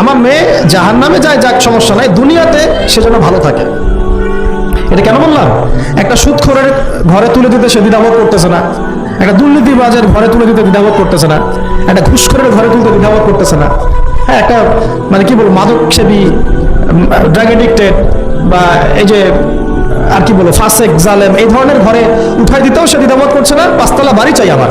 আমার মেয়ে জাহান নামে যায়, যাক, সমস্যা নাই। দুনিয়াতে সে যেন ভালো থাকে। এটা কেন বললাম? একটা সুদখোরের ঘরে তুলে দিতে সে দ্বিধাবোধ করতেছে না। একটা দুর্নীতিবাজের ঘরে তুলে দিতে দ্বিধাবোধ করতেছে না। একটা ঘুষখোরের ঘরে তুলতে দ্বিধাবোধ করতেছে না। হ্যাঁ একটা মানে কি বলব মাদক সেবী ড্রাগ এডিক্টেড বা এই যে, আর কি বলব ফাসেক জালেম, এই ধরনের ঘরে উঠাই দিতেও সে দ্বিধাবোধ করছে না। পাঁচতলা বাড়ি চাই আমার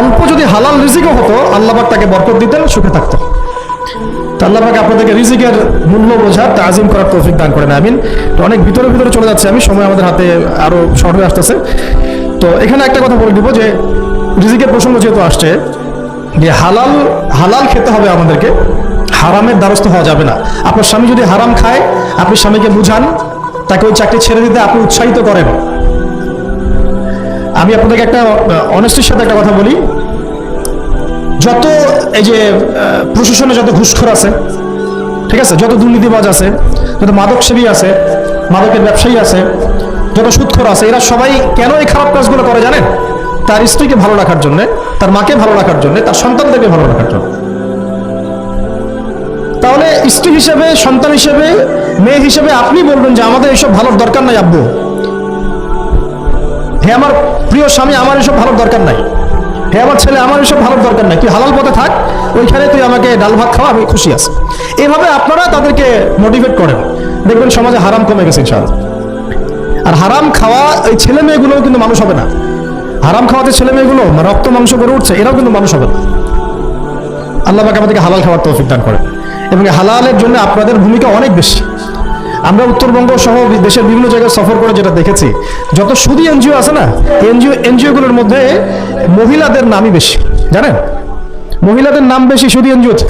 অল্প যদি হালাল রিজিকও হতো আল্লাহবাক তাকে বরকত দিতেন, সুখে থাকতো তো আল্লাহ পাক আপনাদেরকে রিজিকের মূল্য বোঝার, তাজিম করার তৌফিক দান করেন, আমিন। তো অনেক ভিতরে ভিতরে চলে যাচ্ছে, আমি সময় আমাদের হাতে আরও শর্ট হয়ে আসতেছে। তো এখানে একটা কথা বলে দিব যে, রিজিকের প্রসঙ্গ যেহেতু আসছে, যে হালাল হালাল খেতে হবে আমাদেরকে, হারামের দ্বারস্থ হওয়া যাবে না। আপনার স্বামী যদি হারাম খায়, আপনি স্বামীকে বুঝান, তাকে ওই চাকরি ছেড়ে দিতে আপনি উৎসাহিত করেন। আমি আপনাদেরকে একটা অনেস্টির সাথে একটা কথা বলি। যত এই যে প্রশাসনে যত ঘুষখোর আছে, ঠিক আছে, যত দুর্নীতিবাজ আছে, যত মাদক সেবী আছে, মাদকের ব্যবসায়ী আছে, যত সুদখোর আছে, এরা সবাই কেন এই খারাপ কাজগুলো করে জানেন? তার স্ত্রীকে ভালো রাখার জন্য, তার মাকে ভালো রাখার জন্য, তার সন্তানদেরকে ভালো রাখার জন্য। তাহলে স্ত্রী হিসেবে, সন্তান হিসেবে, মেয়ে হিসেবে আপনি বলবেন যে আমাদের এইসব ভালোর দরকার নাই আব্বু। হে আমার প্রিয় স্বামী, আমার এসব ভালোর দরকার নাই। হে আমার ছেলে, আমার এসব ভালোর দরকার নাই। তুই হালাল পথে থাক, ওইখানে তুই আমাকে ডাল ভাত খাওয়া, আমি খুশি আছি। এভাবে আপনারা তাদেরকে মোটিভেট করেন। দেখবেন সমাজে হারাম কমে গেছে ইনশাআল্লাহ। আর হারাম খাওয়া, এই ছেলে মেয়েগুলোও কিন্তু মানুষ হবে না। হারাম খাওয়াতে ছেলে মেয়েগুলো রক্ত মাংস করে উঠছে, এরাও কিন্তু মানুষ হবে না। আল্লাহ পাক আমাদেরকে হালাল খাওয়ার তৌফিক দান করে এবং হালালের জন্য আপনাদের ভূমিকা অনেক বেশি। আমরা উত্তরবঙ্গ সহ দেশের বিভিন্ন জায়গায় সফর করে যেটা দেখেছি, যত সুদী এনজিও আছে না, এনজিও এনজিওগুলোর মধ্যে মহিলাদের নামই বেশি। জানেন? মহিলাদের নাম বেশি সুদী এনজিওতে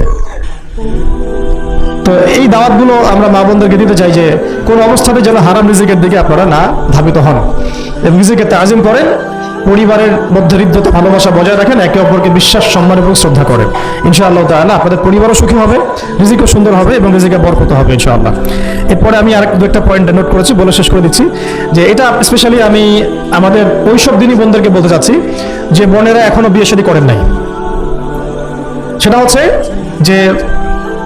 তো এই দাওয়াতগুলো আমরা মা বোনদেরকে দিতে চাই যে কোন অবস্থাতে যেন হারাম রিজিকের দিকে আপনারা না ধাবিত হন। এবং রিজিকে তাজিম করেন, পরিবারের মধ্যে হৃদ্যতা, ভালোবাসা বজায় রাখেন, একে অপরকে বিশ্বাস, সম্মান এবং শ্রদ্ধা করেন। ইনশাআল্লাহ তাআলা আপনাদের পরিবারও সুখী হবে, রিজিকও সুন্দর হবে এবং রিজিকে বরকত হবে ইনশাআল্লাহ। এরপরে আমি আর দু একটা পয়েন্ট নোট করেছি, বলে শেষ করে দিচ্ছি যে এটা স্পেশালি আমি আমাদের ওইসব দিনই বোনদেরকে বলতে চাচ্ছি যে বোনেরা এখনও বিয়ে শাদী করেন নাই। সেটা হচ্ছে যে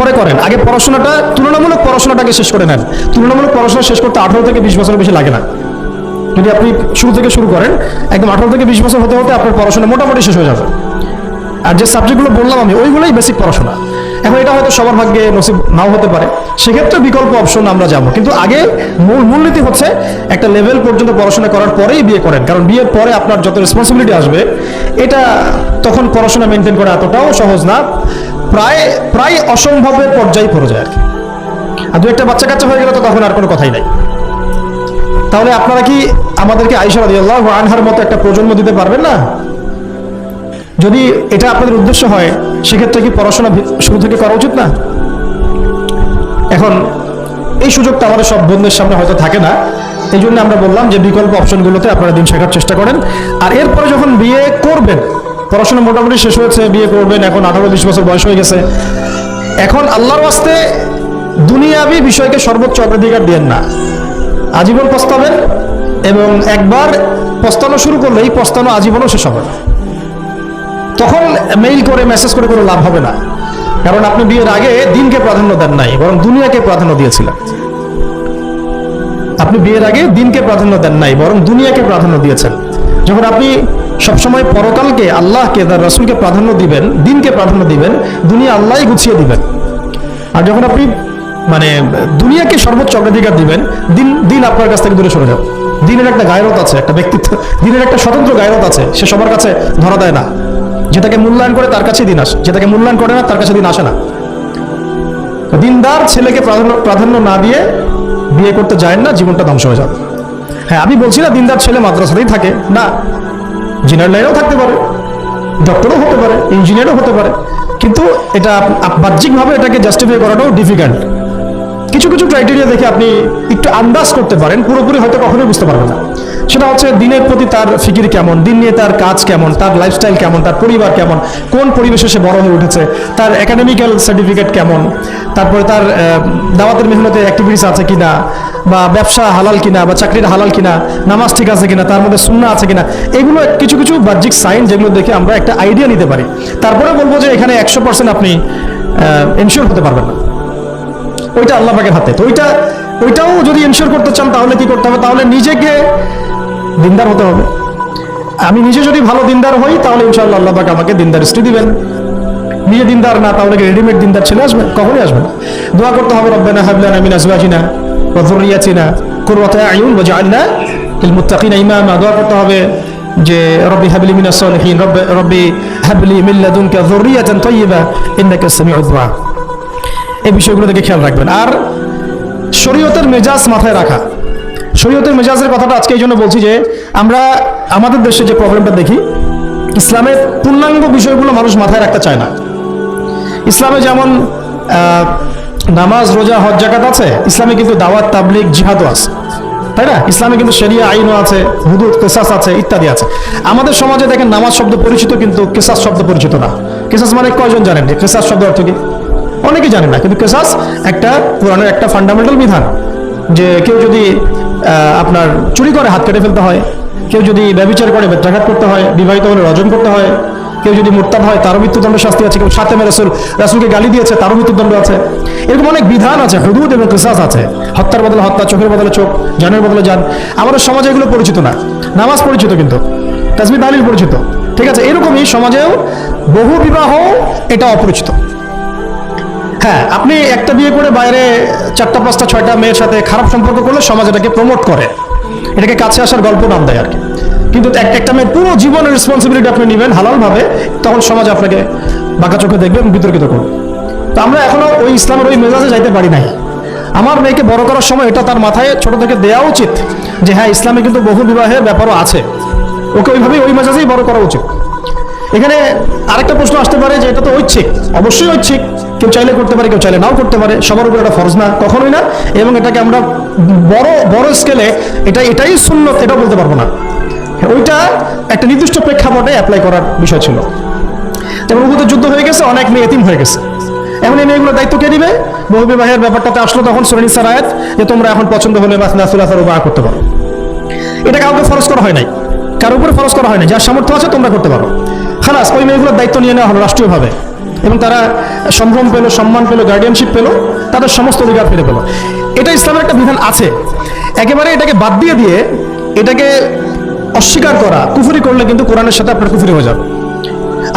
পরে করেন। আগে পড়াশোনাটা, তুলনামূলক পড়াশোনাটাকে শেষ করে নেন। তুলনামূলক পড়াশোনা শেষ করতে আঠারো থেকে বিশ বছর বেশি লাগে না। যদি আপনি শুরু থেকে শুরু করেন, একদম আঠারো থেকে বিশ বছর হতে হতে আপনার পড়াশোনা মোটামুটি শেষ হয়ে যাবে। আর যে সাবজেক্টগুলো বললাম আমি, ওইগুলোই বেসিক পড়াশোনা। এখন এটা হয়তো সবার ভাগ্যে নসিব নাও হতে পারে। সেক্ষেত্রে বিকল্প অপশন আমরা যাব। কিন্তু আগে মূল মূলনীতি হচ্ছে, একটা লেভেল পর্যন্ত পড়াশোনা করার পরেই বিয়ে করেন। কারণ বিয়ের পরে আপনার যত রেসপন্সিবিলিটি আসবে, এটা তখন পড়াশোনা মেনটেন করা এতটাও সহজ না। প্রায় প্রায় অসম্ভবের পর্যায়ে পড়ে যায় আর কি। আর দু একটা বাচ্চা কাচ্চা হয়ে গেলে তো তখন আর কোনো কথাই নাই। তাহলে আপনারা কি আমাদেরকে আইসা রাদিয়াল্লাহু আনহার মতো একটা প্রজন্ম দিতে পারবেন না? যদি এটা আপনাদের উদ্দেশ্য হয়, সেক্ষেত্রে কি পড়াশোনা শুরু থেকে করা উচিত না? এখন, এই সুযোগটা আমাদের সব বন্ধুদের সামনে হয়তো থাকে না। এই জন্য আমরা বললাম যে বিকল্প অপশনগুলোতে আপনারা দিন শেখার চেষ্টা করেন। আর এরপরে যখন বিয়ে করবেন পড়াশোনা মোটামুটি শেষ হয়েছে, বিয়ে করবেন, এখন আঠারো বিশ বছর বয়স হয়ে গেছে। এখন আল্লাহর ওয়াস্তে দুনিয়াবি বিষয়কে সর্বোচ্চ অগ্রাধিকার দেন না। আজীবন পস্তাবেন এবং একবার পস্তানো শুরু করলে এই পস্তানো আজীবনও শেষ হবে না। তখন মেইল করে মেসেজ করে কোনো লাভ হবে না। কারণ আপনি বিয়ের আগে দিনকে প্রাধান্য দেন নাই, বরং দুনিয়াকে প্রাধান্য দিয়েছিলেন। আপনি বিয়ের আগে দিনকে প্রাধান্য দেন নাই, বরং দুনিয়াকে প্রাধান্য দিয়েছেন। যখন আপনি সবসময় পরকালকে আল্লাহকে, তার রসুলকে প্রাধান্য দিবেন, দিনকে প্রাধান্য দিবেন, দুনিয়া আল্লাহই গুছিয়ে দিবেন। আর যখন আপনি মানে দুনিয়াকে সর্বোচ্চ অগ্রাধিকার দিবেন, দিন দিন আপনার কাছ থেকে দূরে সরে যাবে। দিনের একটা গায়রত আছে, একটা ব্যক্তিত্ব, দিনের একটা স্বতন্ত্র গায়রত আছে, সে সবার কাছে ধরা দেয় না। যেটাকে মূল্যায়ন করে তার কাছে দিন আসে, যেটাকে মূল্যায়ন করে না, তার কাছে দিন আসে না। দিনদার ছেলেকে প্রাধান্য প্রাধান্য না দিয়ে বিয়ে করতে যায় না, জীবনটা ধ্বংস হয়ে যাবে। হ্যাঁ আমি বলছি না দিনদার ছেলে মাদ্রাসাতেই থাকে। না ইঞ্জিনিয়ার লাইনেও থাকতে পারে ডক্টরও হতে পারে ইঞ্জিনিয়ারও হতে পারে। কিন্তু এটা বাহ্যিকভাবে এটাকে জাস্টিফাই করাটাও ডিফিকাল্ট কিছু কিছু ক্রাইটেরিয়া দেখে আপনি একটু আন্দাজ করতে পারেন, পুরোপুরি হয়তো কখনোই বুঝতে পারবেন না। সেটা হচ্ছে দিনের প্রতি তার ফিকির কেমন, দিন নিয়ে তার কাজ কেমন, তার লাইফস্টাইল কেমন, তার পরিবার কেমন, কোন পরিবেশে সে বড় হয়ে উঠেছে, তার একাডেমিক্যাল সার্টিফিকেট কেমন, তারপরে তার দাওয়াতের মেহনতে অ্যাক্টিভিটিস আছে কিনা, বা ব্যবসা হালাল কিনা, বা চাকরির হালাল কিনা, নামাজ ঠিক আছে কিনা, তার মধ্যে সুন্না আছে কিনা, এগুলো কিছু কিছু বাহ্যিক সাইন যেগুলো দেখে আমরা একটা আইডিয়া নিতে পারি। তারপরে বলব যে এখানে একশো পার্সেন্ট আপনি এনশিওর হতে পারবেন না। ওইটা আল্লাহ পাকের হাতে। তো ওইটা, ওইটাও যদি এনশিওর করতে চান তাহলে কি করতে হবে? তাহলে নিজেকে দিনদার হতে হবে। আমি নিজে যদি ভালো দিনদার হই, তাহলে ইনশাআল্লাহ আল্লাহ পাক আমাকে দিনদার স্ত্রী দিবেন। নিজে দিনদার না, তাহলে কি রেডিমেড দিনদার ছেলে আসবে? কখনই আসবে না। দোয়া করতে হবে, রব্বানা হাবলানা মিন আজওয়াজিনা ওয়া যুররিয়াতিনা কুররাতা আয়ুন ওয়াজআলনা লিল মুত্তাকিনা ইমামা। দোয়া করতে হবে যে, রব্বি হাবলি মিনাস সালিহিন, রব্বি রব্বি হাবলি মিন লাদুনকা যুররিয়াতান তাইয়্যিবা ইন্নাকা সামিউদ দুআ এই বিষয়গুলো থেকে খেয়াল রাখবেন। আর শরীয়তের মেজাজ মাথায় রাখা। শরীয়তের মেজাজের কথাটা আজকে এই জন্য বলছি যে আমরা আমাদের দেশে যে প্রবলেমটা দেখি, ইসলামের পূর্ণাঙ্গ বিষয়গুলো মানুষ মাথায় রাখতে চায় না। ইসলামে যেমন নামাজ, রোজা, হজ জাকাত আছে, ইসলামে কিন্তু দাওয়াত তাবলিক জিহাদও আছে। তাই না? ইসলামে কিন্তু শরিয়া আইনও আছে, হুদুদ, কেসাস আছে, ইত্যাদি আছে। আমাদের সমাজে দেখেন, নামাজ শব্দ পরিচিত কিন্তু কেসাস শব্দ পরিচিত না। কেসাস মানে কয়জন জানেন? যে কেসাস শব্দ অর্থ কি? অনেকে জানেন না, কিন্তু কেসাস একটা কোরআনের একটা ফান্ডামেন্টাল বিধান। যে কেউ যদি আপনার চুরি করে হাত কেটে ফেলতে হয়। কেউ যদি ব্যবচার করে, বেত্রাঘাত করতে হয়, বিবাহিত হলে রজন করতে হয়, কেউ যদি মোরতাদ হয়, তারও মৃত্যুদণ্ড শাস্তি আছে, কেউ সাথে রাসুল, রাসুলকে গালি দিয়েছে, তারও মৃত্যুদণ্ড আছে। এরকম অনেক বিধান আছে, হুদুদ এবং কিসাস আছে। হত্যার বদলে হত্যা, চোখের বদলে চোখ, জানের বদলে জান। আমাদের সমাজে এগুলো পরিচিত না। নামাজ পরিচিত কিন্তু। তাজমি তালিল পরিচিত। ঠিক আছে, এরকমই সমাজেও বহু বিবাহ, এটা অপরিচিত। হ্যাঁ আপনি একটা বিয়ে করে বাইরে চারটা, পাঁচটা, ছয়টা মেয়ের সাথে খারাপ সম্পর্ক করলে সমাজ এটাকে প্রমোট করে। এটাকে কাছে আসার গল্প নাম দেয় আর কি। কিন্তু একটা মেয়ের পুরো জীবনের রেসপন্সিবিলিটি আপনি নেবেন হালালভাবে, তখন সমাজ আপনাকে বাঁকা চোখে দেখবে বিতর্কিত করবে। তো আমরা এখনও ওই ইসলামের ওই মেজাজে যাইতে পারি নাই। আমার মেয়েকে বড় করার সময় এটা তার মাথায় ছোট থেকে দেওয়া উচিত যে হ্যাঁ ইসলামে কিন্তু বহু বিবাহের ব্যাপারও আছে। ওকে ওইভাবেই ওই মেজাজেই বড় করা উচিত। এখানে আরেকটা প্রশ্ন আসতে পারে যে এটা তো ঐচ্ছিক। অবশ্যই ঐচ্ছিক। কেউ চাইলে করতে পারে, কেউ চাইলে নাও করতে পারে। সবার উপর এটা ফরজ না, কখনোই না। এবং এটাকে আমরা বড় বড় স্কেলে এটা, এটাই শূন্য এটাও বলতে পারব না। ওইটা একটা নির্দিষ্ট প্রেক্ষাপটে অ্যাপ্লাই করার বিষয় ছিল। যেমন উহুদের যুদ্ধ হয়ে গেছে, অনেক মেয়ে এতিম হয়ে গেছে। এখন এই মেয়েগুলো দায়িত্ব কে দিবে বহু বিবাহের ব্যাপারটাতে আসলো তখন শ্রেণীসার আয়াত যে তোমরা এখন পছন্দ হলে বাস নাসুলাসার উবাহ করতে পারো। এটা কাউকে ফরজ করা হয় নাই। কারোর উপরে ফরজ করা হয় নাই। যার সামর্থ্য আছে তোমরা করতে পারো। খালাস, ওই মেয়েগুলোর দায়িত্ব নিয়ে নেওয়া হলো রাষ্ট্রীয়ভাবে। এবং তারা সম্ভ্রম পেল, সম্মান পেল গার্ডিয়ানশিপ পেল, তাদের সমস্ত অধিকার ফিরে পেল। এটা ইসলামের একটা বিধান আছে। একেবারে এটাকে বাদ দিয়ে দিয়ে এটাকে অস্বীকার করা, কুফুরি করলে কিন্তু কোরআনের সাথে আপনার কুফুরি হয়ে যাবে।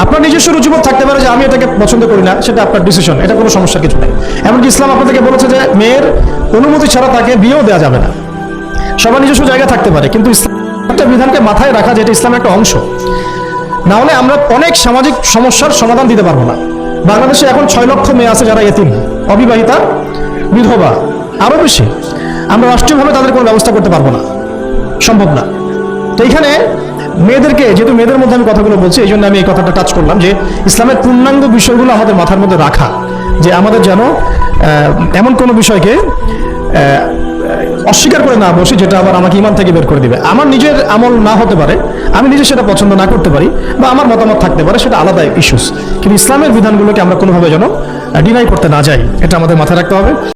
আপনার নিজস্ব রুচিবোধ থাকতে পারে যে আমি এটাকে পছন্দ করি না, সেটা আপনার ডিসিশন এটা কোনো সমস্যা কিছু নেই। এমনকি ইসলাম আপনাদেরকে বলেছে যে মেয়ের অনুমতি ছাড়া তাকে বিয়েও দেওয়া যাবে না। সবার নিজস্ব জায়গা থাকতে পারে, কিন্তু ইসলাম একটা বিধানকে মাথায় রাখা যেটা ইসলামের একটা অংশ। না হলে আমরা অনেক সামাজিক সমস্যার সমাধান দিতে পারব না। বাংলাদেশে এখন ছয় লক্ষ মেয়ে আছে যারা এতিম, অবিবাহিতা, বিধবা, আরও বেশি। আমরা রাষ্ট্রীয়ভাবে তাদের কোনো ব্যবস্থা করতে পারব না। সম্ভব না। তো এখানে মেয়েদেরকে, যেহেতু মেয়েদের মধ্যে আমি কথাগুলো বলছি, এই জন্য আমি এই কথাটা টাচ করলাম যে ইসলামের পূর্ণাঙ্গ বিষয়গুলো আমাদের মাথার মধ্যে রাখা, যে আমাদের যেন এমন কোনো বিষয়কে অস্বীকার করে না বসি যেটা আবার আমাকে ইমান থেকে বের করে দিবে। আমার নিজের আমল না হতে পারে, আমি নিজে সেটা পছন্দ না করতে পারি বা আমার মতামত থাকতে পারে, সেটা আলাদা ইস্যুস কিন্তু ইসলামের বিধানগুলোকে আমরা কোনোভাবে যেন ডিনাই করতে না যাই, এটা আমাদের মাথায় রাখতে হবে।